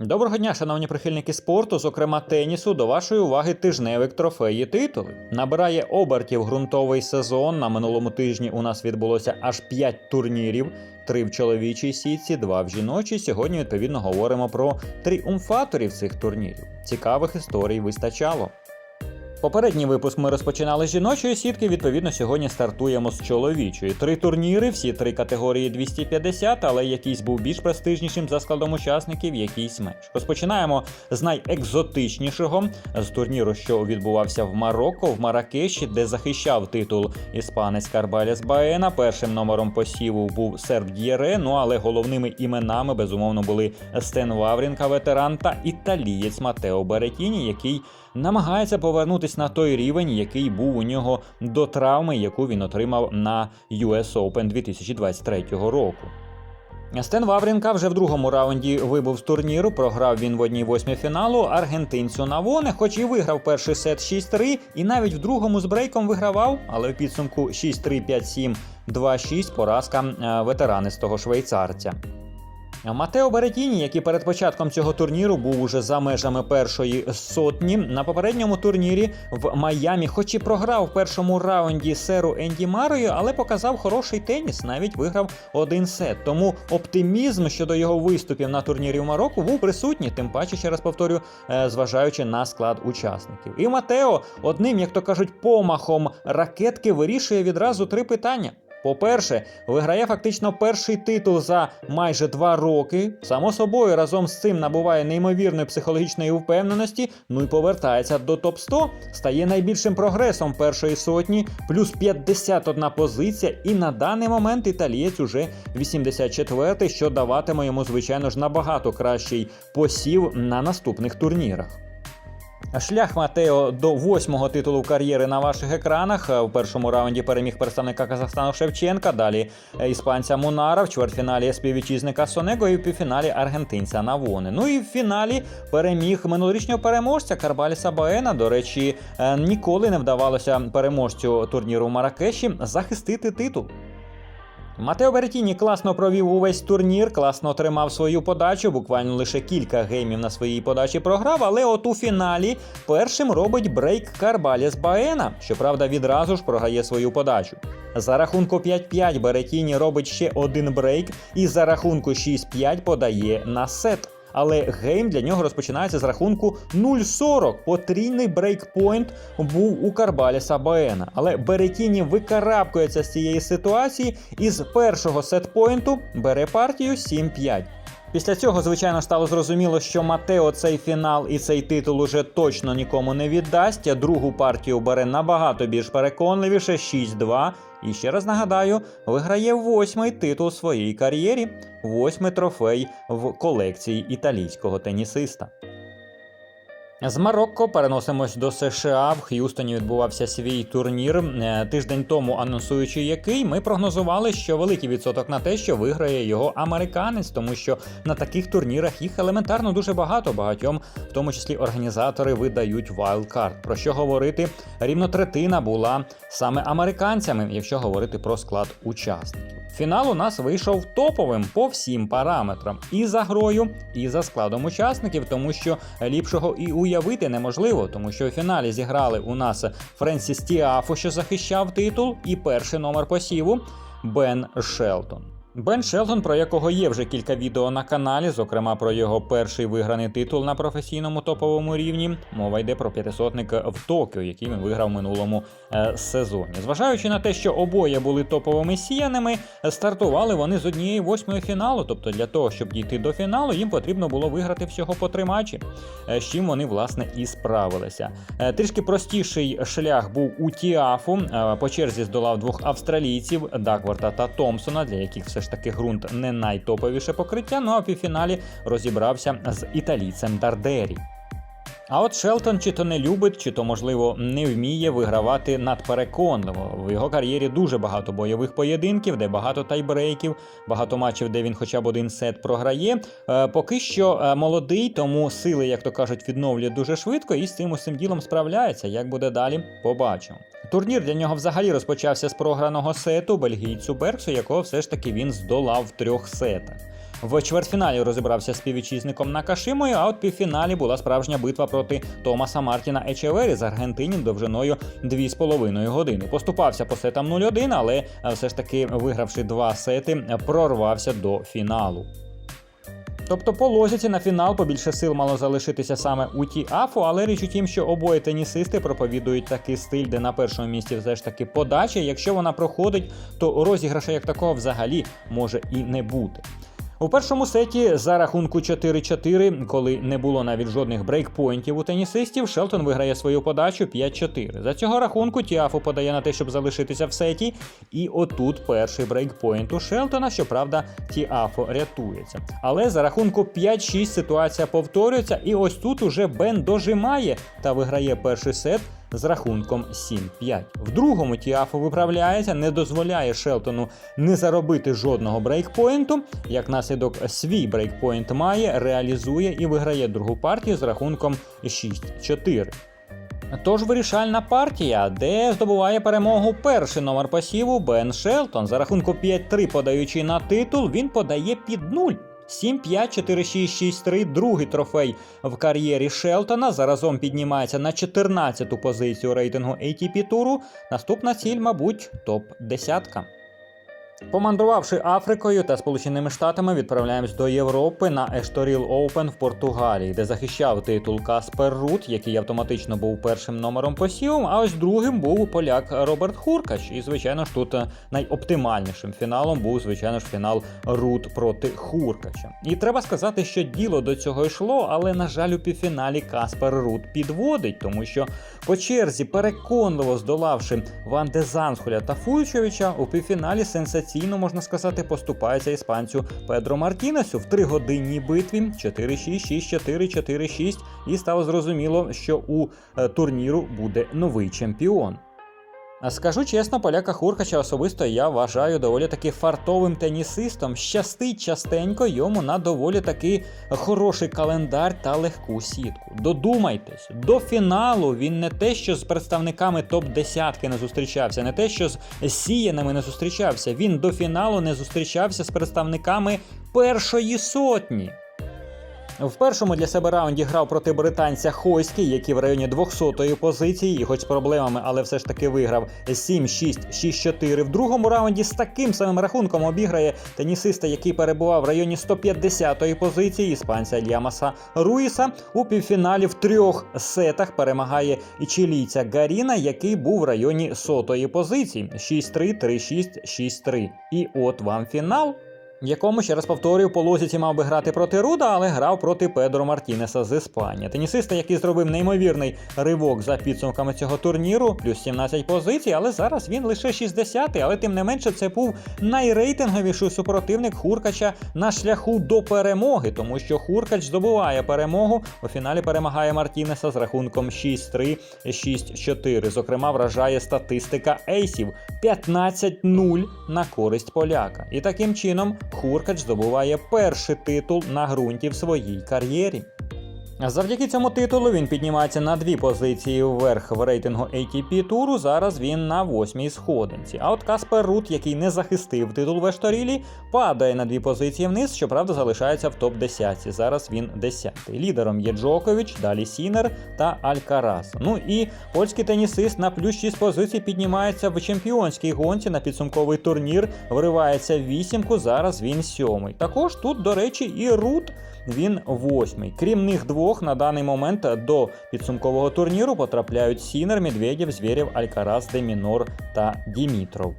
Доброго дня, шановні прихильники спорту, зокрема тенісу, до вашої уваги тижневик трофеї титули. Набирає обертів ґрунтовий сезон. На минулому тижні у нас відбулося аж 5 турнірів: три в чоловічій сітці, два в жіночій. Сьогодні відповідно говоримо про тріумфаторів цих турнірів. Цікавих історій вистачало. Попередній випуск ми розпочинали з жіночої сітки. Відповідно, сьогодні стартуємо з чоловічої. Три турніри, всі три категорії 250, але якийсь був більш престижнішим за складом учасників, якийсь менш. Розпочинаємо з найекзотичнішого з турніру, що відбувався в Марокко, в Маракеші, де захищав титул іспанець Карбалес Баена. Першим номером посіву був Серб Д'єре. Ну але головними іменами безумовно були Стен Ваврінка, ветеран та італієць Матео Беретіні, який намагається повернутися на той рівень, який був у нього до травми, яку він отримав на US Open 2023 року. Стен Ваврінка вже в другому раунді вибув з турніру. Програв він в одній восьмій фіналу аргентинцю Навоне, хоч і виграв перший сет 6-3, і навіть в другому з брейком вигравав, але в підсумку 6-3, 5-7, 2-6 поразка е, ветеранистого швейцарця. Матео Беретіні, який перед початком цього турніру був уже за межами першої сотні, на попередньому турнірі в Майамі, хоч і програв в першому раунді серу Енді Марою, але показав хороший теніс, навіть виграв один сет. Тому оптимізм щодо його виступів на турнірі в Марокко був присутній, тим паче, ще раз повторю, е, зважаючи на склад учасників. І Матео одним, як то кажуть, помахом ракетки вирішує відразу три питання. По-перше, виграє фактично перший титул за майже два роки. Само собою, разом з цим набуває неймовірної психологічної впевненості. Ну і повертається до топ 100 стає найбільшим прогресом першої сотні, плюс 51 позиція. І на даний момент італієць уже 84-й, що даватиме йому, звичайно ж, набагато кращий посів на наступних турнірах. Шлях Матео до восьмого титулу кар'єри на ваших екранах. У першому раунді переміг представника Казахстану Шевченка. Далі іспанця Мунара, в чвертьфіналі співвітчизника Сонего і в півфіналі аргентинця Навони. Ну і в фіналі переміг минулорічнього переможця Карбаліса Баена. До речі, е, ніколи не вдавалося переможцю турніру в Маракеші захистити титул. Матео Беретіні класно провів увесь турнір, класно тримав свою подачу. Буквально лише кілька геймів на своїй подачі програв. Але от у фіналі першим робить брейк Карбаліс Баена. Щоправда, відразу ж програє свою подачу. За рахунку 5-5 Беретіні робить ще один брейк, і за рахунку 6-5 подає на сет. Але гейм для нього розпочинається з рахунку 0-40. Потрійний брейкпойнт був у Карбаліса Баена. Але Беретіні викарабкується з цієї ситуації і з першого сетпойнту бере партію 7-5. Після цього, звичайно, стало зрозуміло, що Матео цей фінал і цей титул уже точно нікому не віддасть. Другу партію бере набагато більш переконливіше 6-2. І ще раз нагадаю, виграє восьмий титул своїй кар'єрі, восьмий трофей в колекції італійського тенісиста. З Марокко переносимось до США. В Х'юстоні відбувався свій турнір. Е, Тиждень тому анонсуючи який, ми прогнозували, що великий відсоток на те, що виграє його американець, тому що на таких турнірах їх елементарно дуже багато. Багатьом, в тому числі організатори, видають вайлдкарт. Про що говорити? Рівно третина була саме американцями, якщо говорити про склад учасників. Фінал у нас вийшов топовим по всім параметрам і за грою, і за складом учасників, тому що ліпшого і уявити неможливо, тому що у фіналі зіграли у нас Френсіс Тіафо, що захищав титул, і перший номер посіву Бен Шелтон. Бен Шелтон, про якого є вже кілька відео на каналі, зокрема про його перший виграний титул на професійному топовому рівні. Мова йде про п'ятисотник в Токіо, який він виграв в минулому е, сезоні. Зважаючи на те, що обоє були топовими сіяними, стартували вони з однієї восьмої фіналу. Тобто для того, щоб дійти до фіналу, їм потрібно було виграти всього по три матчі, е, з чим вони власне і справилися. Е, трішки простіший шлях був у Тіафу. По черзі здолав двох австралійців Дакварта та Томпсона, для яких все ж таки ґрунт не найтоповіше покриття. Ну а в півфіналі розібрався з італійцем Дардері. А от Шелтон чи то не любить, чи то, можливо, не вміє вигравати надпереконливо. В його кар'єрі дуже багато бойових поєдинків, де багато тайбрейків, багато матчів, де він хоча б один сет програє. Е, поки що е, молодий, тому сили, як то кажуть, відновлює дуже швидко і з цим усім ділом справляється. Як буде далі, побачимо. Турнір для нього взагалі розпочався з програного сету бельгійцю Берксу, якого все ж таки він здолав в трьох сетах. В чвертьфіналі розібрався з співвітчизником Накашимою, а от півфіналі була справжня битва проти Томаса Мартіна Ечевері з Аргентинів довжиною 2,5 години. Поступався по сетам 0-1, але е, все ж таки, вигравши два сети, прорвався до фіналу. Тобто по лозіці на фінал побільше сил мало залишитися саме у ті Афо, але річ у тім, що обоє тенісисти проповідують такий стиль, де на першому місці все ж таки подача. Якщо вона проходить, то розіграша як такого взагалі може і не бути. У першому сеті за рахунку 4-4, коли не було навіть жодних брейкпойнтів у тенісистів, Шелтон виграє свою подачу 5-4. За цього рахунку Тіафу подає на те, щоб залишитися в сеті. І отут перший брейкпойнт у Шелтона, щоправда, Тіафо рятується. Але за рахунку 5-6 ситуація повторюється, і ось тут уже Бен дожимає та виграє перший сет з рахунком 7-5. В другому Тіафо виправляється, не дозволяє Шелтону не заробити жодного брейкпоінту. Як наслідок свій брейкпоінт має, реалізує і виграє другу партію з рахунком 6-4. Тож вирішальна партія, де здобуває перемогу перший номер посіву Бен Шелтон. За рахунку 5-3 подаючи на титул, він подає під 0. 7-5-4-6-6-3, другий трофей в кар'єрі Шелтона. Заразом піднімається на 14-ту позицію рейтингу ATP туру. Наступна ціль, мабуть, топ-10. Помандрувавши Африкою та Сполученими Штатами, відправляємось до Європи на Ешторіл Оупен в Португалії, де захищав титул Каспер Рут, який автоматично був першим номером посівом. А ось другим був поляк Роберт Хуркач. І, звичайно ж, тут е, найоптимальнішим фіналом був, звичайно ж, фінал Рут проти Хуркача. І треба сказати, що діло до цього йшло, але, на жаль, у півфіналі Каспер Рут підводить, тому що по черзі, переконливо здолавши Ван де Зансхоля та Фуйчовича, у півфіналі сенсаційно, можна сказати, поступається іспанцю Педро Мартінесу в тригодинній битві 4-6, 6-4, 4-6, і стало зрозуміло, що у е, турніру буде новий чемпіон. Скажу чесно, поляка Хуркача особисто я вважаю доволі таки фартовим тенісистом. Щастить частенько йому на доволі таки хороший календар та легку сітку. Додумайтесь, до фіналу він не те, що з представниками топ-10 не зустрічався, не те, що з сіянами не зустрічався. Він до фіналу не зустрічався з представниками першої сотні. В першому для себе раунді грав проти британця Хойський, який в районі 200-ї позиції, і хоч з проблемами, але все ж таки виграв 7-6, 6-4. В другому раунді з таким самим рахунком обіграє тенісиста, який перебував в районі 150-ї позиції, іспанця Лямаса Руїса. У півфіналі в трьох сетах перемагає чилійця Гаріна, який був в районі 100-ї позиції 6-3, 3-6, 6-3. І от вам фінал в якому, ще раз повторюю, по лозіці мав би грати проти Руда, але грав проти Педро Мартінеса з Іспанії. Тенісиста, який зробив неймовірний ривок за підсумками цього турніру, плюс 17 позицій, але зараз він лише 60-й, але тим не менше це був найрейтинговіший супротивник Хуркача на шляху до перемоги, тому що Хуркач здобуває перемогу. У фіналі перемагає Мартінеса з рахунком 6-3, 6-4. Зокрема, вражає статистика ейсів 15-0 на користь поляка. І таким чином Хуркач здобуває перший титул на ґрунті в своїй кар'єрі. Завдяки цьому титулу він піднімається на дві позиції вверх в рейтингу ATP туру. Зараз він на восьмій сходинці. А от Каспер Рут, який не захистив титул в Ешторілі, падає на дві позиції вниз, щоправда, залишається в топ-10. Зараз він 10-й. Лідером є Джокович, далі Сінер та Алькарас. Ну і польський тенісист на плюс 6 позицій піднімається в чемпіонській гонці на підсумковий турнір, вривається в вісімку. Зараз він сьомий. Також тут, до речі, і Рут. Він восьмий. Крім них двох, на даний момент до підсумкового турніру потрапляють Сінер, Медведєв, Звєрєв, Алькарас, Демінор та Дімітров.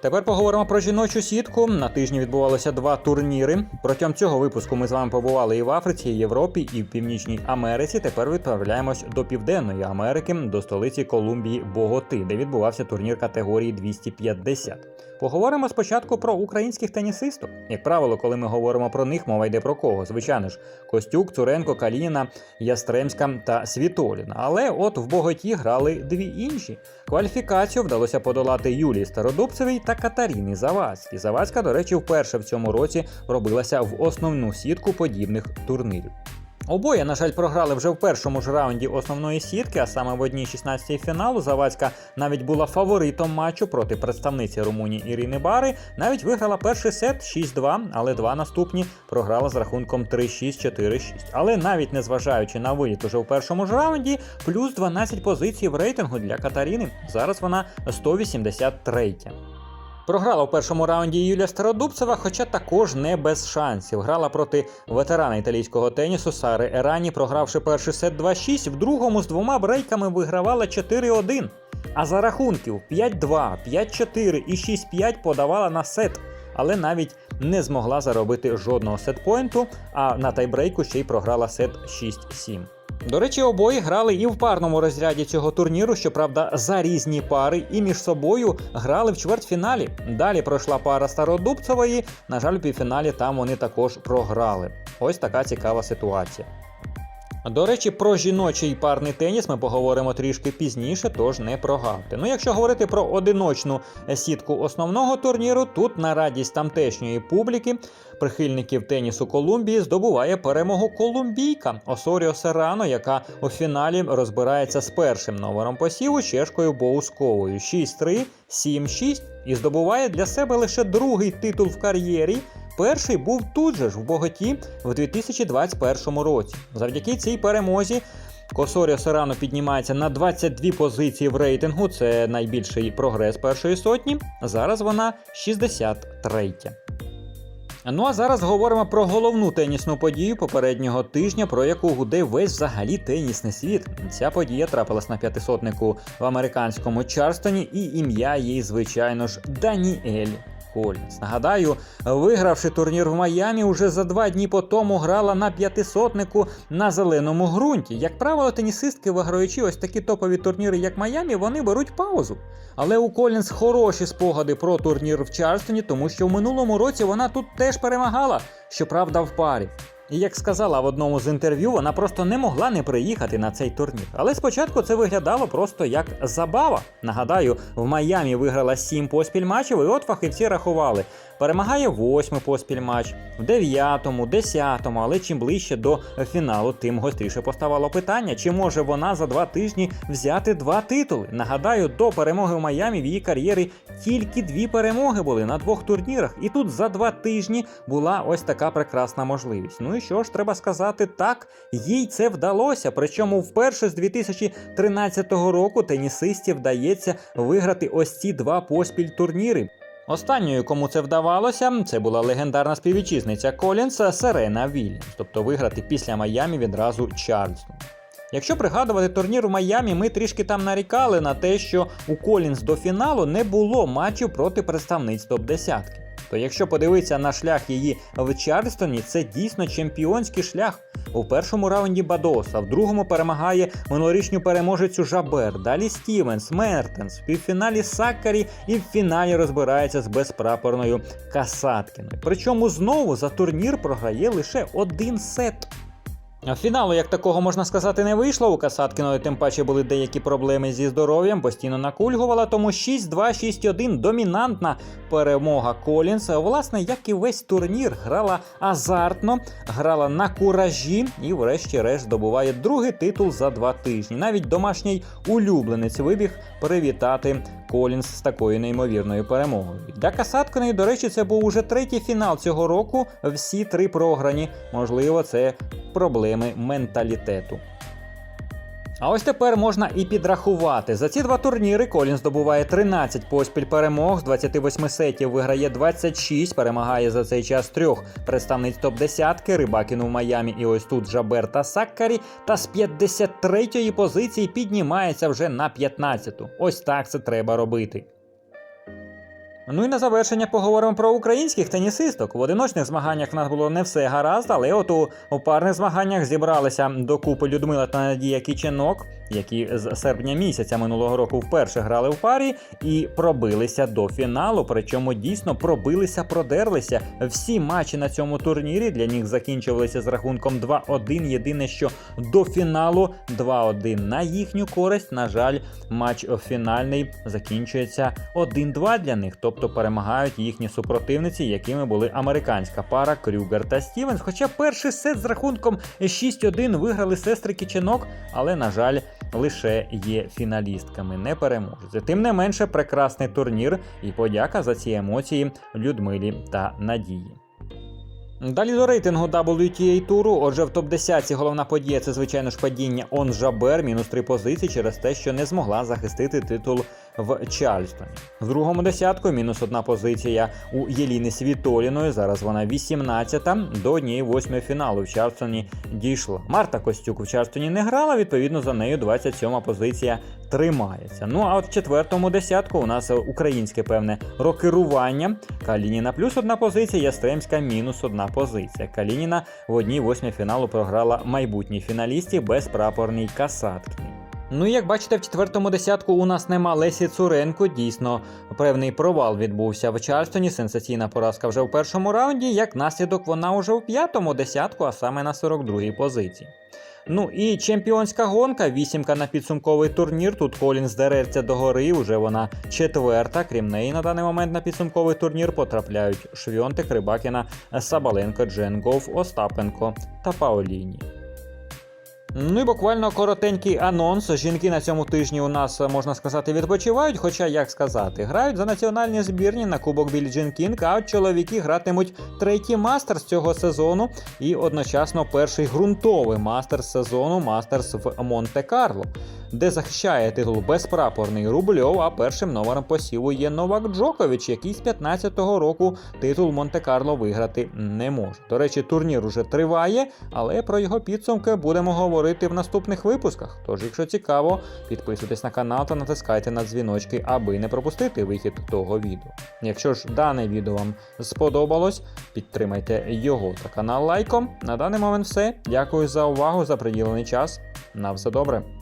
Тепер поговоримо про жіночу сітку. На тижні відбувалося два турніри. Протягом цього випуску ми з вами побували і в Африці, і в Європі, і в Північній Америці. Тепер відправляємось до Південної Америки, до столиці Колумбії Боготи, де відбувався турнір категорії 250. Поговоримо спочатку про українських тенісисток. Як правило, коли ми говоримо про них, мова йде про кого? Звичайно ж, Костюк, Цуренко, Калініна, Ястремська та Світоліна. Але от в Боготі грали дві інші. Кваліфікацію вдалося подолати Юлії Стародубцевій та Катаріні Завадській. Завадська, до речі, вперше в цьому році пробилася в основну сітку подібних турнірів. Обоє, на жаль, програли вже в першому ж раунді основної сітки, а саме в одній 16 фіналу. Завадська навіть була фаворитом матчу проти представниці Румунії Ірини Бари. Навіть виграла перший сет 6-2, але два наступні програла з рахунком 3-6, 4-6. Але навіть незважаючи на виліт уже в першому ж раунді, плюс 12 позицій в рейтингу для Катаріни. Зараз вона 183. Програла в першому раунді Юлія Стародубцева, хоча також не без шансів. Грала проти ветерана італійського тенісу Сари Ерані, програвши перший сет 2-6, в другому з двома брейками вигравала 4-1. А за рахунків 5-2, 5-4 і 6-5 подавала на сет, але навіть не змогла заробити жодного сетпойнту, а на тайбрейку ще й програла сет 6-7. До речі, обоє грали і в парному розряді цього турніру, щоправда, за різні пари, і між собою грали в чвертьфіналі. Далі пройшла пара Стародубцевої. На жаль, у півфіналі там вони також програли. Ось така цікава ситуація. До речі, про жіночий парний теніс ми поговоримо трішки пізніше, тож не прогавте. Ну, якщо говорити про одиночну сітку основного турніру, тут на радість тамтешньої публіки, прихильників тенісу Колумбії, здобуває перемогу колумбійка Осоріо Серано, яка у фіналі розбирається з першим номером посіву чешкою Боусковою 6-3, 7-6 і здобуває для себе лише другий титул в кар'єрі. Перший був тут же ж в Боготі в 2021 році. Завдяки цій перемозі Косоріо Серано піднімається на 22 позиції в рейтингу. Це найбільший прогрес першої сотні. Зараз вона 63. Ну а зараз говоримо про головну тенісну подію попереднього тижня, про яку гуде весь взагалі тенісний світ. Ця подія трапилась на п'ятисотнику в американському Чарстоні, і ім'я їй, звичайно ж, Даніель. Колінс. Нагадаю, вигравши турнір в Майамі, уже за два дні по тому грала на п'ятисотнику на зеленому ґрунті. Як правило, тенісистки, виграючи ось такі топові турніри, як Майамі, вони беруть паузу. Але у Колінс хороші спогади про турнір в Чарстоні, тому що в минулому році вона тут теж перемагала, щоправда, в парі. І як сказала в одному з інтерв'ю, вона просто не могла не приїхати на цей турнір. Але спочатку це виглядало просто як забава. Нагадаю, в Майамі виграла 7 поспіль матчів, і от фахівці рахували. Перемагає восьмий поспіль матч, в дев'ятому, десятому, але чим ближче до фіналу, тим гостріше поставало питання, чи може вона за два тижні взяти два титули. Нагадаю, до перемоги в Майамі в її кар'єрі тільки дві перемоги були на двох турнірах, і тут за два тижні була ось така прекрасна можливість. Ну що ж, треба сказати, так, їй це вдалося. Причому вперше з 2013 року тенісисті вдається виграти ось ці два поспіль турніри. Останньою, кому це вдавалося, це була легендарна співвітчизниця Колінса Серена Вільямс, тобто виграти після Майамі відразу Чарльстон. Якщо пригадувати турнір в Майамі, ми трішки там нарікали на те, що у Колінс до фіналу не було матчів проти представниць топ-10. То якщо подивитися на шлях її в Чарльстоні, це дійсно чемпіонський шлях. У першому раунді Бадоса, в другому перемагає минулорічню переможецю Жабер, далі Стівенс, Мертенс, в півфіналі Саккарі і в фіналі розбирається з безпрапорною Касаткіною. Причому знову за турнір програє лише один сет. Фіналу, як такого можна сказати, не вийшло. У Касаткіної тим паче були деякі проблеми зі здоров'ям, постійно накульгувала, тому 6-2, 6-1 домінантна перемога Колінс. Власне, як і весь турнір, грала азартно, грала на куражі і, врешті-решт, здобуває другий титул за два тижні. Навіть домашній улюбленець вибіг привітати Колінс з такою неймовірною перемогою. Для Касаткиної, до речі, це був уже третій фінал цього року. Всі три програні. Можливо, це проблеми менталітету. А ось тепер можна і підрахувати. За ці два турніри Колін здобуває 13 поспіль перемог, з 28 сетів виграє 26, перемагає за цей час трьох представниць топ-10, Рибакіну в Майамі і ось тут Жабер та Саккарі, та з 53-ї позиції піднімається вже на 15-ту. Ось так це треба робити. Ну і на завершення поговоримо про українських тенісисток. В одиночних змаганнях в нас було не все гаразд, але от у, парних змаганнях зібралися докупи Людмила та Надія Кіченок, які з серпня місяця минулого року вперше грали в парі і пробилися до фіналу. Причому дійсно пробилися, продерлися. Всі матчі на цьому турнірі для них закінчувалися з рахунком 2-1. Єдине, що до фіналу 2-1. На їхню користь, на жаль, матч фінальний закінчується 1-2 для них. Тобто перемагають їхні супротивниці, якими були американська пара Крюгер та Стівенс. Хоча перший сет з рахунком 6-1 виграли сестри Кіченок, але, на жаль, лише є фіналістками, не переможці. Тим не менше, прекрасний турнір і подяка за ці емоції Людмилі та Надії. Далі до рейтингу WTA туру. Отже, в топ-10 головна подія це звичайно ж падіння Он Жабер, мінус 3 позиції через те, що не змогла захистити титул в Чарльстоні. В другому десятку мінус одна позиція у Єліни Світоліної. Зараз вона 18-та до однієї восьмої фіналу в Чарльстоні дійшла. Марта Костюк в Чарльстоні не грала, відповідно за нею 27 позиція тримається. Ну а от в четвертому десятку у нас українське певне рокерування. Калініна плюс одна позиція, Ястремська мінус одна позиція. Калініна в одній восьмій фіналу програла майбутній фіналісті безпрапорній Касаткіній. Ну і як бачите, в четвертому десятку у нас нема Лесі Цуренко. Дійсно, певний провал відбувся в Чарльстоні. Сенсаційна поразка вже в першому раунді. Як наслідок, вона уже в п'ятому десятку, а саме на 42-й позиції. Ну і чемпіонська гонка, вісімка на підсумковий турнір. Тут Колінс дереться до гори, уже вона четверта. Крім неї, на даний момент на підсумковий турнір потрапляють Швьонтик, Рибакіна, Сабаленко, Дженгов, Остапенко та Паоліні. Ну і буквально коротенький анонс. Жінки на цьому тижні у нас можна сказати відпочивають. Хоча як сказати, грають за національні збірні на Кубок Білі Джин Кінг, а чоловіки гратимуть третій мастер з цього сезону і одночасно перший ґрунтовий мастер сезону Мастерс в Монте-Карло, де захищає титул безпрапорний Рубльов. А першим номером посіву є Новак Джокович, який з 15-го року титул Монте-Карло виграти не може. До речі, турнір уже триває, але про його підсумки будемо говорити в наступних випусках. Тож, якщо цікаво, підписуйтесь на канал та натискайте на дзвіночки, аби не пропустити вихід того відео. Якщо ж дане відео вам сподобалось, підтримайте його та канал лайком. На даний момент все. Дякую за увагу, за приділений час. На все добре.